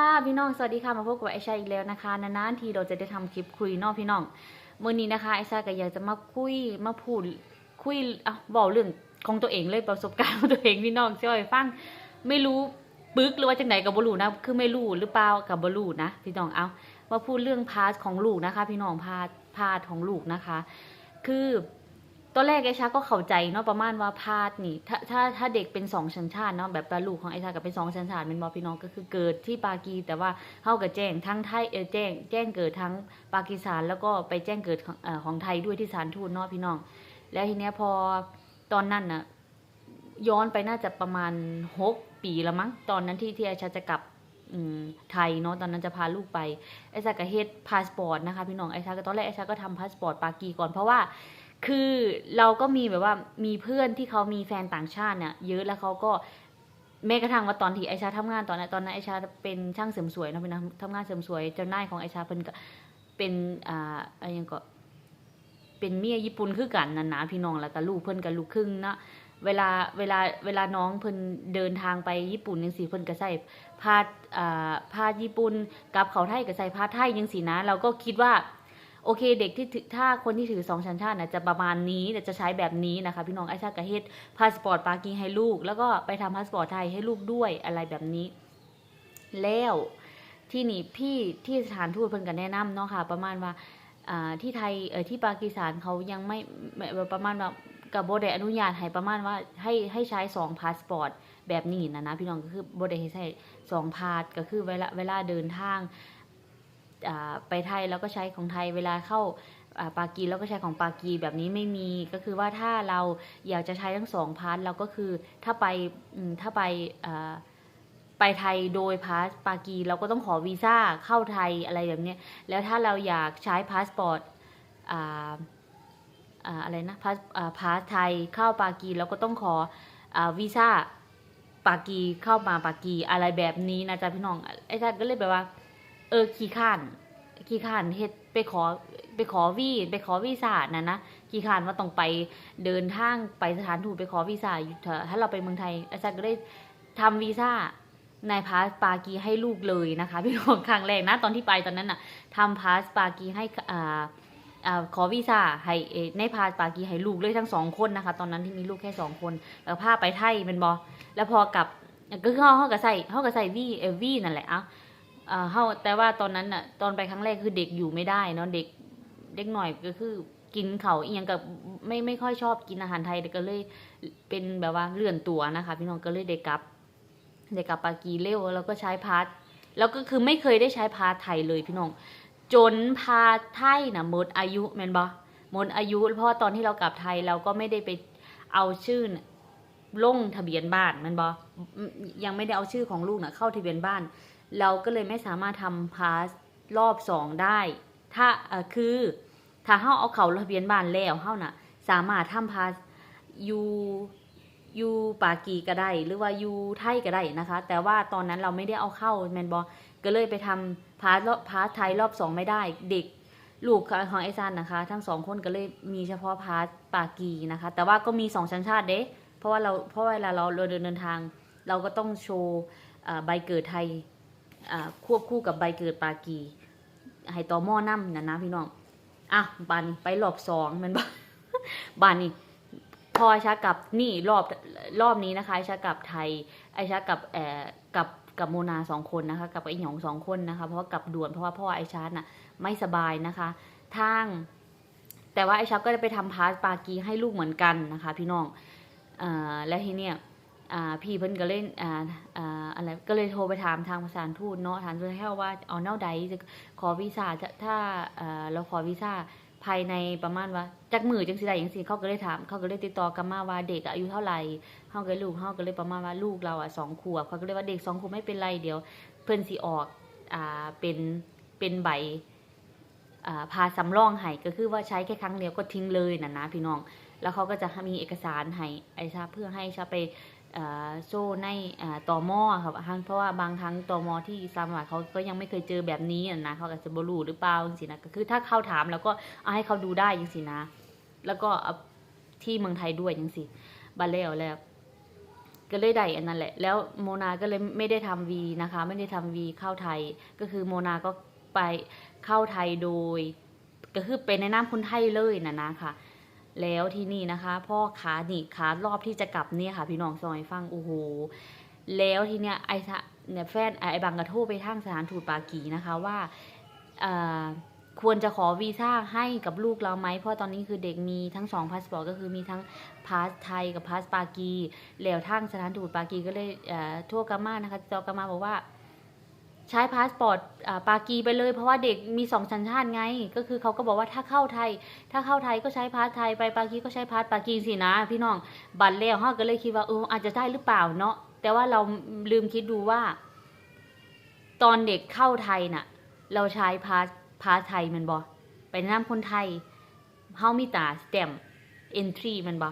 ค่ะพี่น้อง สวัสดีค่ะ มาพบกับไอชาอีกแล้วนะคะ นานๆทีเราจะได้ทำคลิปคุยนอกพี่น้องเมื่อนี้นะคะไอชาก็อยากจะมาคุยมาพูดคุยอะบอกเรื่องของตัวเองเลยประสบการณ์ของตัวเองพี่น้องช่วยฟังไม่รู้ปึกหรือว่าจังไหนกับบลูนะ คือไม่รู้หรือเปล่ากับบลูนะพี่น้องเอามาพูดเรื่องพาร์ทของลูกนะคะ พี่น้องพาร์ทพาร์ทของลูกนะคะ คือ ตอนแรกไอชาก็เข้าใจเนาะประมาณว่าพาดนี่ ถ้าถ้าถ้าเด็กเป็นสองชันชาติเนาะแบบปลาลูกของไอชากับเป็นสองชันชาติเป็นบอพี่น้องก็คือเกิดที่ปากี แต่ว่าเข้ากับแจ้งทั้งไทยเออแจ้ง แจ้งเกิดทั้งปากีสถานแล้วก็ไปแจ้งเกิดของเออของไทยด้วยที่สารทูตเนาะพี่น้อง แล้วทีเนี้ยพอตอนนั้นน่ะย้อนไปน่าจะประมาณหกปีละมั้งตอนนั้นที่ที่ไอชาจะกลับไทยเนาะตอนนั้นจะพาลูกไปไอชาก็เฮ็ดพาสปอร์ตนะคะพี่น้องไอชาก็ตอนแรกไอชาก็ทำพาสปอร์ตปากีก่อนเพราะว่า คือเราก็มีแบบว่ามีเพื่อนที่เขามีแฟนต่างชาติเนี่ยเยอะแล้วเขาก็แม้กระทั่งว่าตอนที่ไอชาทำงานตอนนั้นตอนนั้นไอชาเป็นช่างเสริมสวยเนาะเป็นทำงานเสริมสวยเจ้านายของไอชาเป็นเป็นอ่าอะไรยังก็ เป็นเมียญี่ปุ่นคือกันนั่นะพี่น้องแล้วก็ลูกเพิ่นกับลูกครึ่งเนาะเวลาเวลาเวลาน้องเพิ่นเดินทางไปญี่ปุ่นจังซี่เพิ่นก็ใส่พาดอ่าพาญี่ปุ่นกับเขาไทยก็ใส่พาไทยจังซี่นะ เราก็คิดว่า โอเคเด็กที่ถือถ้าคนที่ถือสองชันชาตินะจะประมาณนี้แต่จะใช้แบบนี้นะคะ พี่น้องไอชาติกะเฮ็ดพาสปอร์ตปากีให้ลูก แล้วก็ไปทำพาสปอร์ตไทยให้ลูกด้วยอะไรแบบนี้ แล้วที่นี่พี่ที่สถานทูตเพิ่นก็แนะนำเนาะค่ะ ประมาณว่าที่ไทยเออที่ปากีสถานเขายังไม่ประมาณว่ากับโบได้อนุญาตให้ประมาณว่าให้ให้ใช้สองพาสปอร์ตแบบนี้นะนะพี่น้องก็คือโบได้ให้ใช้สองพาสก็คือเวลาเวลาเดินทาง ไปไทยแล้วก็ใช้ของไทยเวลาเข้าปากีแล้วก็ใช้ของปากีแบบนี้ไม่มีก็คือว่าถ้าเราอยากจะใช้ทั้งสองพาสเราก็คือถ้าไปถ้าไปไปไทยโดยพาสปากีเราก็ต้องขอวีซ่าเข้าไทยอะไรแบบนี้แล้วถ้าเราอยากใช้พาสปอร์ตอะไรนะพาสพาสไทยเข้าปากีเราก็ต้องขออวีซ่าปากีเข้ามาปากีอะไรแบบนี้นะจ๊ะพี่น้องไอ้ท่านก็เลยแบบว่า เออขี้ข้านขี้ข้านเฮ็ดไปขอไปขอวีไปขอวีซ่านะนะขี้ข้านว่าต้องไปเดินทางไปสถานทูตไปขอวีซ่าอยู่เถอะถ้าเราไปเมืองไทย อาจารย์ก็ได้ทำวีซ่าในพาสปากีให้ลูกเลยนะคะพี่น้องครั้งแรกนะตอนที่ไปตอนนั้นน่ะทำพาสปากีให้อ่าอ่าขอวีซ่าให้ในพาสปากีให้ลูกเลยทั้งสองคนนะคะ ตอนนั้นที่มีลูกแค่สองคนแล้วพาไปไทยเป็นบอแล้วพอกลับก็คือเขาเขาก็ใส่เขาก็ใส่วีเอวีนั่นแหละอ้า เฮาแต่ว่าตอนนั้นน่ะ ตอนไปครั้งแรกคือเด็กอยู่ไม่ได้เนาะเด็กเด็กหน่อยก็คือกินเขาวอียงกับไม่ไม่ค่อยชอบกินอาหารไทยแต่ก็เลยเป็นแบบว่าเลื่อนตัวนะคะ พี่น้องก็เลยได้กลับได้กลับปากีเร็วแล้วก็ใช้พาสแล้วก็คือไม่เคยได้ใช้พาสไทยเลยพี่น้องจนพาไทยน่ะหมดอายุแมนบ่หมดอายุเพราะตอนที่เรากลับไทยเราก็ไม่ได้ไปเอาชื่อลงทะเบียนบ้านแมันบ่ยังไม่ได้เอาชื่อของลูกน่ะเข้าทะเบียนบ้าน เราก็เลยไม่สามารถทำพาสรอบสองได้ ถ้าคือถ้าเฮาเอาเขาทะเบียนบ้านแล้วเฮาน่ะ สามารถทำพาสยูยูปากีก็ได้หรือว่ายูไทยก็ได้นะคะ แต่ว่าตอนนั้นเราไม่ได้เอาเข้าแมนบอก็เลยไปทำพาสพาสไทยรอบสองไม่ได้เด็กลูกของไอซานนะคะ ทั้งสองคนก็เลยมีเฉพาะพาสปากีนะคะ แต่ว่าก็มีสองชั้นชาติเด้เพราะว่าเราเพราะเวลาเราเราเดินเดินทาง เราก็ต้องโชว์ใบเกิดไทย ควบคู่กับใบเกิดปากีให้ต่อหม้อน้ำนะนะพี่น้องอะบานไปรอบสองมันบ่บานนี้พอไอชากับนี่รอบรอบนี้นะคะไอชากับไทย ไอชากับเอ่อกับกับโมนาสองคนนะคะ กับไอหยองสองคนนะคะ เพราะว่ากับด่วนเพราะว่าพ่อไอชาร์น่ะไม่สบายนะคะทางแต่ว่าไอชาก็ได้ไปทำพาสปากีให้ลูกเหมือนกันนะคะ พี่น้องอแล้วทีเนี้ย พี่เพิ่นก็เล่นอ่าอ่าอะไรก็เลยโทรไปถามทางภาษาทูตเนาะถามทูตให้ว่าเอาแนวใดจะขอวีซ่าถ้าอ่าเราขอวีซ่าภายในประมาณว่าจักมือจังสิได้จังซี่เขาก็เลยถามเขาก็เลยติดต่อกลับมาว่าเด็กอายุเท่าไหร่เฮาก็ลูกเฮาก็เลยประมาณว่าลูกเราอะสองขวบเขาก็เลยว่าเด็กสองขวบไม่เป็นไรเดี๋ยว เพิ่นสิออกอ่าเป็นเป็นใบอ่าพาสำรองให้ก็คือว่าใช้แค่ครั้งเดียวก็ทิ้งเลยนะนะพี่น้อง แล้วเขาก็จะมีเอกสารให้ไอชาเพื่อให้ชาไป โซ่ในอ่าตอมอครับเพราะว่าบางครั้งต่อหม้อที่อิสลามวัดเขาก็ยังไม่เคยเจอแบบนี้นะเขาอาจจะบรูหรือเปล่าจังสินะก็คือถ้าเข้าถามแล้วก็เอาให้เขาดูได้จังสินะ แล้วก็ที่เมืองไทยด้วยจังสิบาเลวแล้วก็เลยได้อันนั้นแหละ แล้วโมนาก็เลยไม่ได้ทำวีนะคะ ไม่ได้ทำวีเข้าไทย ก็คือโมนาก็ไปเข้าไทยโดย ก็คือเป็นในนามคนไทยเลยนะนะค่ะ แล้วที่นี่นะคะพ่อขาหนีขารอบที่จะกลับเนี่ยค่ะ พี่น้องซอยฟังโอ้โหแล้วทีเนี้ยไอ้เนี่ยแฟนไอ้บังกระโทรไปทางสถานทูตปากีนะคะว่าควรจะขอวีซ่าให้กับลูกเราไหมเพราะตอนนี้คือเด็กมีทั้งสองพาสปอร์ตก็คือมีทั้งพาสไทยกับพาสปากีแล้วทางสถานทูตปากีก็เลยทั่วกามานะคะติดต่อกามาบอกว่า ใช้พาสปอร์ตปากีไปเลย เพราะว่าเด็กมีสองสัญชาติไง ก็คือเขาก็บอกว่าถ้าเข้าไทย ถ้าเข้าไทยก็ใช้พาสไทยไปปากีก็ใช้พาสปากีสินะ พี่น้องบัตรแล้วเขาก็เลยคิดว่าเอออาจจะได้หรือเปล่าเนาะแต่ว่าเราลืมคิดดูว่า ตอนเด็กเข้าไทยน่ะ เราใช้พาสพาสไทยมันบอไปนะนำคนไทยเฮามีตาสแตมเอนทรีมันบอ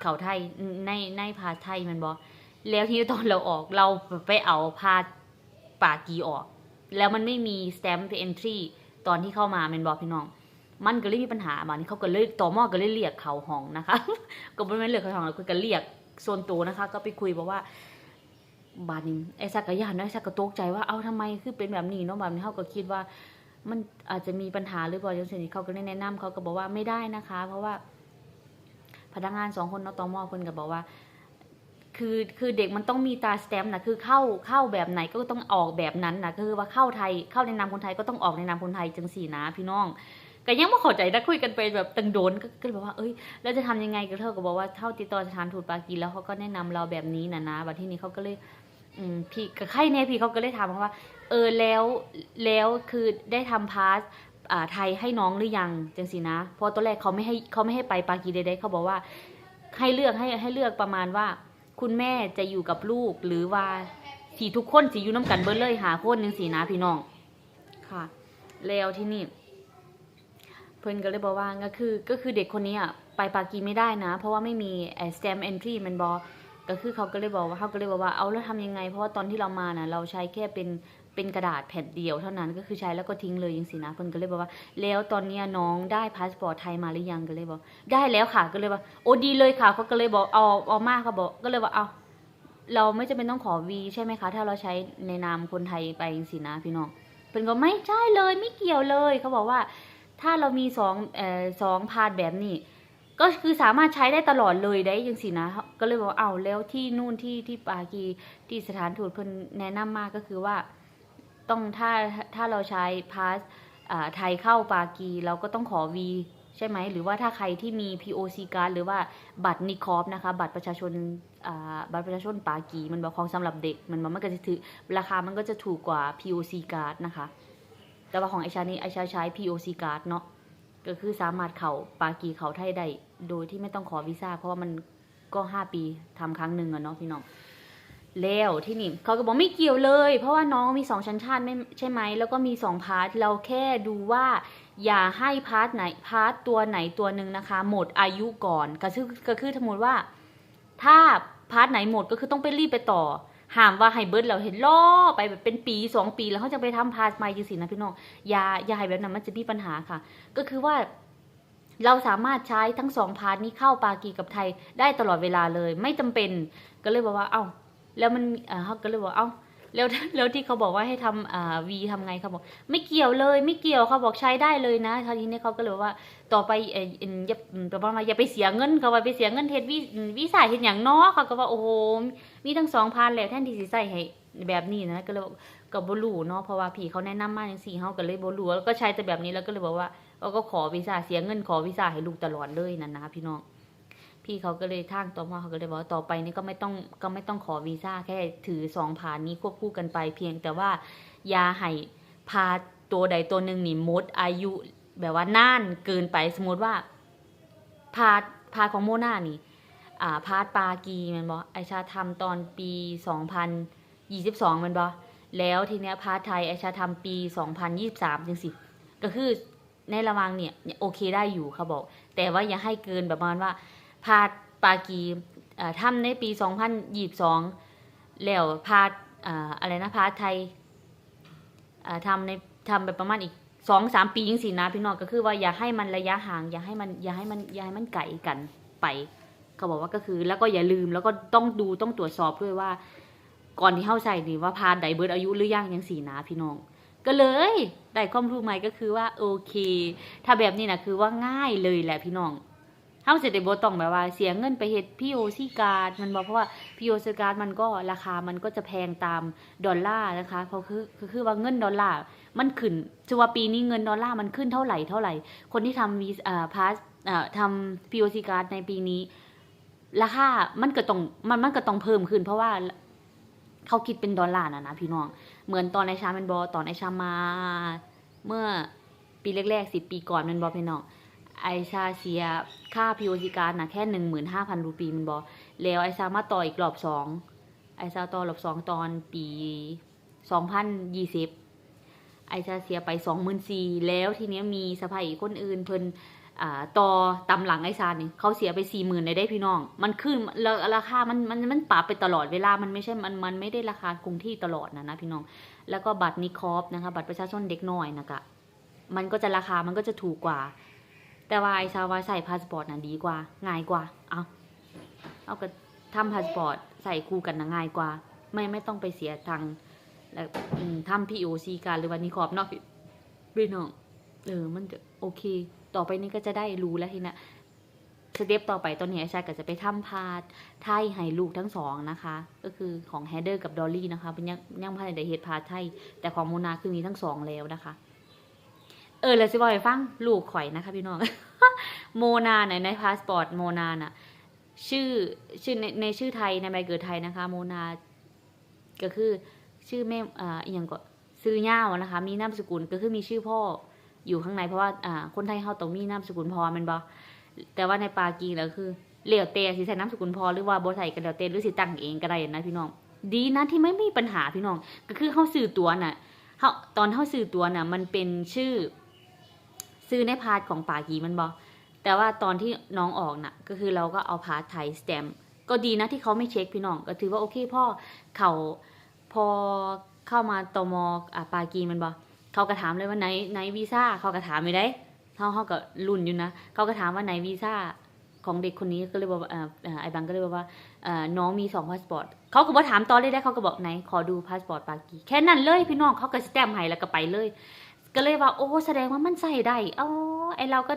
เขาไทยในในพาสไทยมันบอแล้วทีนี้ตอนเราออกเราไปเอาพาส ปากีออก แล้วมันไม่มี stamp entry ตอนที่เข้ามาแมันบอกพี่น้อง มันก็เลยมีปัญหาบานี้เขาก็เลยต่อหม้อก็เลยเรียกเขาห้องนะคะ ก็ไม่แม่เรียกเขาห้องแล้วคือก็เรียกโซนตัวนะคะ ก็ไปคุยบอกว่าบาดนี้ไอ้สักกะยานเนาะไอ้สักก็ตกใจว่าเอ้าทำไมคือเป็นแบบนี้เนาะแบบนี้เขาก็คิดว่ามันอาจจะมีปัญหาหรือเปล่าจังซี่เขาก็เลยแนะนำเขาก็บอกว่าไม่ได้นะคะ เพราะว่าพนักงานสองคนเนาะตอมอเพิ่นก็บอกว่า คือคือเด็กมันต้องมีตาสแตมป์นะคือเข้าเข้าแบบไหนก็ต้องออกแบบนั้นนะคือว่าเข้าไทยเข้าในนามคนไทยก็ต้องออกในนามคนไทยจังสี่นะพี่น้องก็ยังไม่เข้าใจนะคุยกันไปแบบตังโดนก็เลยบอกว่าเอ้ยแล้วจะทำยังไงก็เธอก็บอกว่าเท่าติดต่อสถานทูตปากีแล้วเขาก็แนะนำเราแบบนี้นะนะบัดที่นี้เขาก็เลยอืมพี่กับใครเนี่ยพี่เขาก็เลยถามมาว่า เออแล้วแล้วคือได้ทำพาสอ่าไทยให้น้องหรือยังจังสินะเพราะตอนแรกเขาไม่ให้เขาไม่ให้ไปปากีใดๆเขาบอกว่าให้เลือกให้ให้เลือกประมาณว่า คุณแม่จะอยู่กับลูกหรือว่าสีทุกคนสีอยู่น้ำกันเบิดเลยหาคนหนึ่งสีนะพี่น้องค่ะ แล้วที่นี่ เพื่อนก็เลยบอกว่าก็คือ ก็คือเด็กคนนี้อะไปปากีไม่ได้นะ เพราะว่าไม่มีไอ้ stamp entry มันบอก็คือเขาก็เลยบอกว่าเขาก็เลยบอกว่าเอาแล้วทำยังไง เพราะว่าตอนที่เรามาน่ะ เราใช้แค่เป็น เป็นกระดาษแผ่นเดียวเท่านั้นก็คือใช้แล้วก็ทิ้งเลยยังสินะเพิ่นก็เลยบอกว่า แล้วตอนเนี้ยน้องได้พาสปอร์ตไทยมาหรือยังก็เลยบอกได้แล้วค่ะก็เลยว่าโอ้ดีเลยค่ะเขาก็เลยบอกเอาเอามากเขาบอกก็เลยว่าเอาเราไม่จำเป็นต้องขอวีใช่ไหมคะ ถ้าเราใช้ในนามคนไทยไปยังสินะพี่น้องเพิ่นก็ไม่ใช่เลยไม่เกี่ยวเลยเขาบอกว่า ถ้าเรามีสองเอ่อสองพาดแบบนี้ก็คือสามารถใช้ได้ตลอดเลยได้ยังสินะ ก็เลยบอกเอาแล้วที่นู่นที่ที่ปากีที่สถานทูตเพิ่นแนะนำมาก็คือว่า ต้องถ้าถ้าเราใช้พาสไทยเข้าปากี เราก็ต้องขอวีใช่ไหม หรือว่าถ้าใครที่มี POC การ์ดหรือว่าบัตรนิคอฟนะคะ บัตรประชาชนบัตรประชาชนปากี มันบอกของสำหรับเด็ก มันบอกมันก็จะถือราคามันก็จะถูกกว่า POC การ์ดนะคะ แต่ว่าของไอชานี่ไอชาใช้ POC การ์ดเนาะก็คือสามารถเขาปากีเขาไทยได้โดยที่ไม่ต้องขอวีซ่าเพราะว่ามันก็ห้าปีทำครั้งหนึ่งอะเนาะพี่น้อง แล้วที่นี่เขาก็บอกไม่เกี่ยวเลย เพราะว่าน้องมีสองชั้นชาติไม่ใช่ไหมแล้วก็มีสองพาร์ทเราแค่ดูว่า อย่าให้พาร์ทไหนพาร์ทตัวไหนตัวหนึ่งนะคะ หมดอายุก่อนก็คือก็คือสมมติว่า ถ้าพาร์ทไหนหมดก็คือต้องไปรีบไปต่อห้ามว่าให้เบิร์ดเราเห็นล่อไปแบบเป็นปีสองปีแล้วเขาจะไปทำพาร์ทใหม่จริงๆนะพี่น้องอย่าอย่าให้แบบนั้นมันจะมีปัญหาค่ะ ก็คือว่า เราสามารถใช้ทั้งสองพาร์ทนี้เข้าปากีกับไทยได้ตลอดเวลาเลย ไม่จำเป็นก็เลยบอกว่าเอ้า แล้วมันเขาก็เลยบอกเอ้าแล้วแล้วที่เขาบอกว่าให้ทำอ่าวีทำไงเขาบอก ไม่เกี่ยวเลยไม่เกี่ยวเขาบอกใช้ได้เลยนะทีนี้เขาก็เลยว่าต่อไปเอออย่าประมาณว่าอย่าไปเสียเงินเขาว่าไปเสียเงินเทศวีวีซ่าเห็นอย่างน้อเขาก็ว่าโอ้โหมีทั้งสองพันแล้วแทนที่สใส่ให้แบบนี้นะก็เลยกับบลูเนาะเพราะว่าพี่เขาแนะนำมาอย่างสี่เขาก็เลยบลูแล้วก็ใช้แต่แบบนี้แล้วก็เลยบอกว่าเราก็ขอวีซ่าเสียเงินขอวีซ่าให้ลูกตลอดเลยนั่นนะพี่น้อง พี่เขาก็เลยทางต่อมาเขาก็เลยบอกว่าต่อไปนี้ก็ไม่ต้องก็ไม่ต้องขอวีซ่าแค่ถือสองผ่านนี้ควบคู่กันไปเพียงแต่ว่ายาให้พาตัวใดตัวหนึ่งนี่มดอายุแบบว่าน่านเกินไปสมมติว่าพาพาของโมนานี่อ่าพาดปากีมันบอไอชาทำตอนปีสองพันยี่สิบสองมันบอแล้วทีเนี้ยพาไทยไอชาทำปีสองพันยี่สิบสามจังสิก็คือในระว่างเนี่ยโอเคได้อยู่เขาบอก แต่ว่าอย่าให้เกินแบบประมาณว่า พาดปากีทำในปี 2022 แล้วพาดอะไรนะพาดไทยทำในทำแบบประมาณอีกสองสามปียังสินะพี่น้องก็คือว่าอย่าให้มันระยะห่างอย่าให้มันอย่าให้มันอย่าให้มันไกลกันไปเขาบอกว่าก็คือ แล้วก็อย่าลืมแล้วก็ต้องดูต้องตรวจสอบด้วยว่า ก่อนที่เข้าใส่นี่ว่าพานไดเบิร์ดอายุหรือยังยังสีนะพี่น้อง ก็เลยได้ความรู้ใหม่ก็คือว่าโอเค ถ้าแบบนี้นะคือว่าง่ายเลยแหละพี่น้องาเสร็จได้บ่ต้องแบบว่าเสียเงินไปเฮ็ดพีโอซีการ์ดมันบอกเพราะว่าพีโอซีการ์ดมันก็ราคามันก็จะแพงตามดอลลาร์นะคะเพราะคือคือว่าเงินดอลลาร์มันขึ้นจะว่าปีนี้เงินดอลลาร์มันขึ้นเท่าไหร่เท่าไหร่ คนที่ทำวีอ่าพาสอ่าทำพีโอซีการ์ดในปีนี้ ราคา มันก็ต้องมันมันก็ต้องเพิ่มขึ้น เพราะว่าเขาคิดเป็นดอลลาร์นะนะพี่น้อง เหมือนตอนไอชาเป็นบอตอนไอชามา เมื่อปีแรกๆสิปีก่อนมันบอพี่น้อง ไอชาเสียค่าพีโอซีการ์ดนะแค่หนึ่งหมื่นห้าพันรูปีมันบอแล้วไอชามาต่ออีกรอบสองไอชาต่อรอบสองตอนปีสองพันยี่สิบไอชาเสียไปสองหมื่นสี่แล้วทีเนี้ยมีสะพายอีกคนอื่นเพิ่นอ่าต่อตำหลังไอซานนี่เขาเสียไปสี่หมื่นเลยได้พี่น้อง มันขึ้นแล้วราคามันมันมันปรับไปตลอดเวลามันไม่ใช่มันมันไม่ได้ราคาคงที่ตลอดนะนะพี่น้อง แล้วก็บัตรนิคอฟนะคะ บัตรประชาชนเด็กน้อยนะคะมันก็จะราคามันก็จะถูกกว่า แต่ว่าไอซาวาใส่พาสปอร์ตน่ะดีกว่า ง่ายกว่า เอาเอาก็ทำพาสปอร์ตใส่คู่กันนะง่ายกว่า ไม่ไม่ต้องไปเสียตังแล้วทำพีโอซีการหรือว่านิคอฟเนาะพี่น้องเออมันจะโอเค ต่อไปนี้ก็จะได้รู้แล้วทีนะสเต็ปต่อไปตอนนี้ไอชายก็จะไปทำพาดไทยให้ลูกทั้งสองนะคะ ก็คือของแฮเดอร์กับดอลลี่นะคะเป็นยังยังพันในเฮดพาดไทยแต่ของโมนาคือมีทั้งสองแล้วนะคะ เออแล้วสิบอยฟังลูกข่อยนะคะพี่น้อง โมนาในในพาสปอร์ตโมนาน่ะ ชื่อชื่อในในชื่อไทยในใบเกิดไทยนะคะ โมนา ก็คือชื่อแม่อ่าอย่างก็ซื้อย่าวนะคะ มีนามสกุลก็คือมีชื่อพ่ออยู่ข้างในเพราะว่าอ่าคนไทยเฮาต้องมีนามสกุลพอมันบ่แต่ว่าในปากีแล้วคือเหลียวเตะสิใส่นามสกุลพอหรือว่าโบใส่ก็แล้วแต่หรือสิตั้งเองก็ได้นะพี่น้อง ดีนะที่ไม่มีปัญหาพี่น้อง ก็คือเฮาซื้อตัวน่ะเฮาตอนเฮาซื้อตัวน่ะ มันเป็นชื่อ ซื้อในพาร์ทของปากีมันบ่แต่ว่าตอนที่น้องออกน่ะก็คือเราก็เอาพาร์ทไทยสแตมป์ก็ดีนะที่เขาไม่เช็คพี่น้อง ก็ถือว่าโอเคพ่อเขาพอเข้ามาตมอ่าปากีมันบ่เขาก็ถามเลยว่าไหนไหนวีซ่าเขาก็ถามไม่ได้เขาเขาก็รุ่นอยู่นะเขาก็ถามว่าไหนวีซ่าของเด็กคนนี้ก็เลยบอกว่าอ่อเอ่อไอ้บังก็เลยบอกว่าอ่อน้องมีสองพาสปอร์ตเขาก็บอกถามตอนเลยได้เขาก็บอกไหนขอดูพาสปอร์ตปากี แค่นั้นเลยพี่น้องเขาก็สแตมป์ให้แล้วก็ไปเลย ก็เลยว่าโอ้แสดงว่ามันใส่ได้อ๋อไอเราก็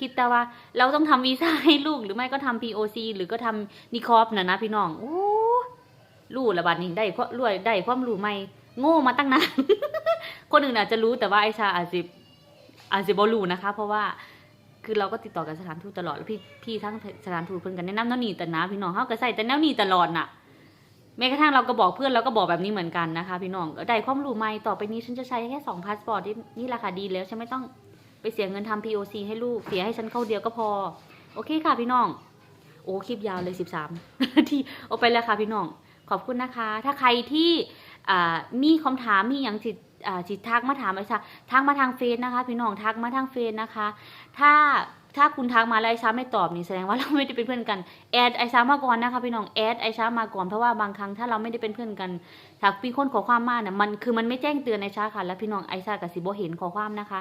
คิดแต่ว่า เราต้องทำวีซ่าให้ลูกหรือไม่ก็ทำ POC หรือก็ทำนิคอฟนะนะพี่น้องโอ้รู้ละบัดนี้ได้เพราะรวยได้ความรู้ใหม่โง่มาตั้งนานคนอื่นอาจจะรู้แต่ว่าไอชาอาจจะอาจจะบรู้นะคะ เพราะว่าคือเราก็ติดต่อกับสถานทูตตลอดแล้วพี่พี่ทั้งสถานทูตเพิ่นกันแนะนำแนวนี้แต่นะพี่น้องเขาก็ใส่แต่แนวนี้ตลอดน่ะ แม้กระทั่งเราก็บอกเพื่อนเราก็บอกแบบนี้เหมือนกันนะคะ พี่น้องได้ความรู้ใหม่ต่อไปนี้ฉันจะใช้แค่สองพาสปอร์ตนี่นี่ราคาดีแล้วฉันไม่ต้องไปเสียเงินทำ POC ให้ลูกเสียให้ฉันเข้าเดียวก็พอ โอเคค่ะพี่น้อง โอ้คลิปยาวเลยสิบสามที่เอาไปแล้วค่ะพี่น้อง ขอบคุณนะคะ ถ้าใครที่มีคำถามมีอย่างจิตจิตทักมาถามไอ้ชาทักมาทางเฟซนะคะ พี่น้องทักมาทางเฟซนะคะ ถ้า ถ้าคุณทักมาแล้วไอชาไม่ตอบนี่แสดงว่าเราไม่ได้เป็นเพื่อนกันแอดไอชามาก่อนนะคะพี่น้องแอดไอชามาก่อนเพราะว่าบางครั้งถ้าเราไม่ได้เป็นเพื่อนกันถ้ามีคนขอความมาเนี่ยมันคือมันไม่แจ้งเตือนไอชาค่ะ แล้วพี่น้องไอชากับสิบเห็นขอความนะคะ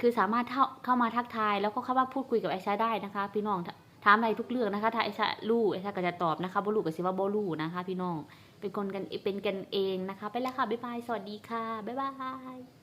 คือสามารถเข้าเข้ามาทักทายแล้วก็เข้ามาพูดคุยกับไอชาได้นะคะ พี่น้องถามอะไรทุกเรื่องนะคะถ้าไอชารู้ไอชาก็จะตอบนะคะโบ่รู้ก็สิว่าบ่รู้นะคะ พี่น้องเป็นคนกันเป็นกันเองนะคะ ไปแล้วค่ะบ๊ายบายสวัสดีค่ะบ๊ายบาย